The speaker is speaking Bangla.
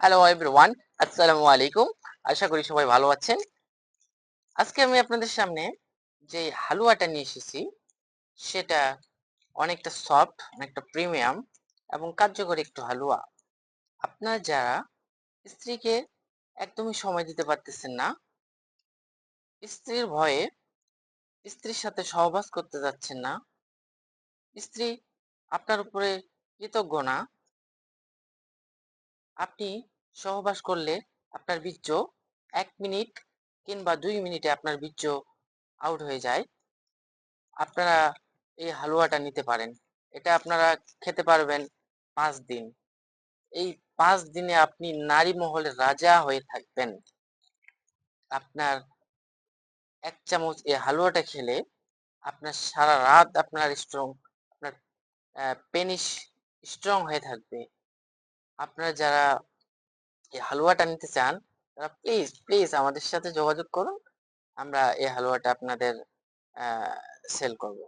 হ্যালো এভরিওয়ান আসসালামু আলাইকুম আশা করি সবাই ভালো আছেন। আজকে আমি আপনাদের সামনে যে হালুয়াটা নিয়ে এসেছি, সেটা অনেকটা সফট অনেকটা প্রিমিয়াম এবং কার্যকরী একটু হালুয়া। আপনারা যারা স্ত্রীকে একদমই সময় দিতে পারতেছেন না, স্ত্রীর ভয়ে স্ত্রীর সাথে সহবাস করতে যাচ্ছেন না, স্ত্রী আপনার উপরে কৃতজ্ঞ না আপনি সহবাস করলে আপনার বীর্য এক মিনিট কিংবা দুই মিনিটে আপনার বীর্য আউট হয়ে যায়। আপনারা এই হালুয়াটা নিতে পারেন। এটা আপনারা খেতে পারবেন পাঁচ দিন। এই পাঁচ দিনে আপনি নারী মহলে রাজা হয়ে থাকবেন। আপনার এক চামচ এই হালুয়াটা খেলে আপনার সারা রাত আপনার স্ট্রং আপনার পেনিস স্ট্রং হয়ে থাকবে। আপনারা যারা এই হালুয়াটা নিতে চান, তারা প্লিজ প্লিজ আমাদের সাথে যোগাযোগ করুন। আমরা এই হালুয়াটা আপনাদের সেল করব।